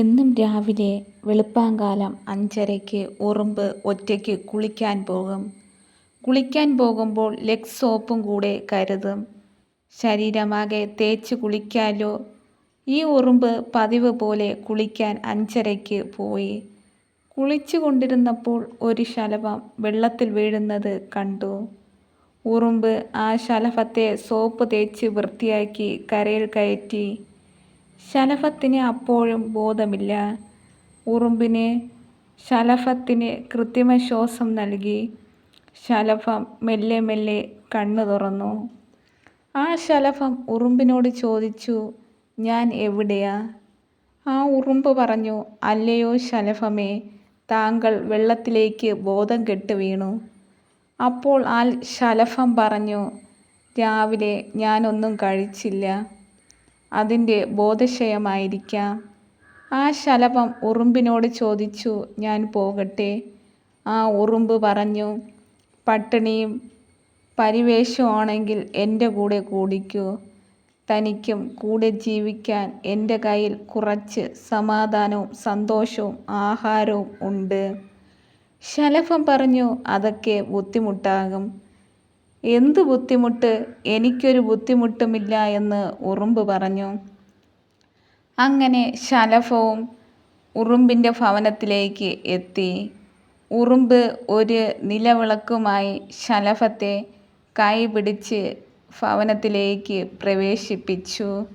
എന്നും രാവിലെ വെളുപ്പാങ്കാലം അഞ്ചരയ്ക്ക് ഉറുമ്പ് ഒറ്റയ്ക്ക് കുളിക്കാൻ പോകും. കുളിക്കാൻ പോകുമ്പോൾ ലെഗ് സോപ്പും കൂടെ കരുതും. ശരീരമാകെ തേച്ച് കുളിക്കാലോ? ഈ ഉറുമ്പ് പതിവ് പോലെ കുളിക്കാൻ അഞ്ചരയ്ക്ക് പോയി. കുളിച്ചു കൊണ്ടിരുന്നപ്പോൾ ഒരു ശലഭം വെള്ളത്തിൽ വീഴുന്നത് കണ്ടു. ഉറുമ്പ് ആ ശലഭത്തെ സോപ്പ് തേച്ച് വൃത്തിയാക്കി കരയിൽ കയറ്റി. ശലഭത്തിന് അപ്പോഴും ബോധമില്ല. ഉറുമ്പിന് ശലഭത്തിന് കൃത്രിമ ശ്വാസം നൽകി. ശലഭം മെല്ലെ മെല്ലെ കണ്ണു തുറന്നു. ആ ശലഭം ഉറുമ്പിനോട് ചോദിച്ചു ഞാൻ എവിടെയാ? ആ ഉറുമ്പ് പറഞ്ഞു അല്ലയോ ശലഭമേ താങ്കൾ വെള്ളത്തിലേക്ക് ബോധം കെട്ട് വീണു. അപ്പോൾ ആ ശലഭം പറഞ്ഞു രാവിലെ ഞാനൊന്നും കഴിച്ചില്ല. അതിന്റെ ബോധക്ഷയമായിരിക്കാം. ആ ശലഭം ഉറുമ്പിനോട് ചോദിച്ചു ഞാൻ പോകട്ടെ? ആ ഉറുമ്പ് പറഞ്ഞു പട്ടിണിയും പരിവേഷമാണെങ്കിൽ എന്റെ കൂടെ കൂടിക്കൂ. തനിക്കും കൂടെ ജീവിക്കാൻ എന്റെ കയ്യിൽ കുറച്ച് സമാധാനവും സന്തോഷവും ആഹാരവും ഉണ്ട്. ശലഭം പറഞ്ഞു അതൊക്കെ ബുദ്ധിമുട്ടാകും. എന്ത് ബുദ്ധിമുട്ട് എനിക്കൊരു ബുദ്ധിമുട്ടുമില്ല എന്ന് ഉറുമ്പ് പറഞ്ഞു. അങ്ങനെ ശലഭവും ഉറുമ്പിന്റെ ഭവനത്തിലേക്ക് എത്തി. ഉറുമ്പ് ഒരു നിലവിളക്കുമായി ശലഭത്തെ കൈ പിടിച്ച് ഭവനത്തിലേക്ക് പ്രവേശിപ്പിച്ചു.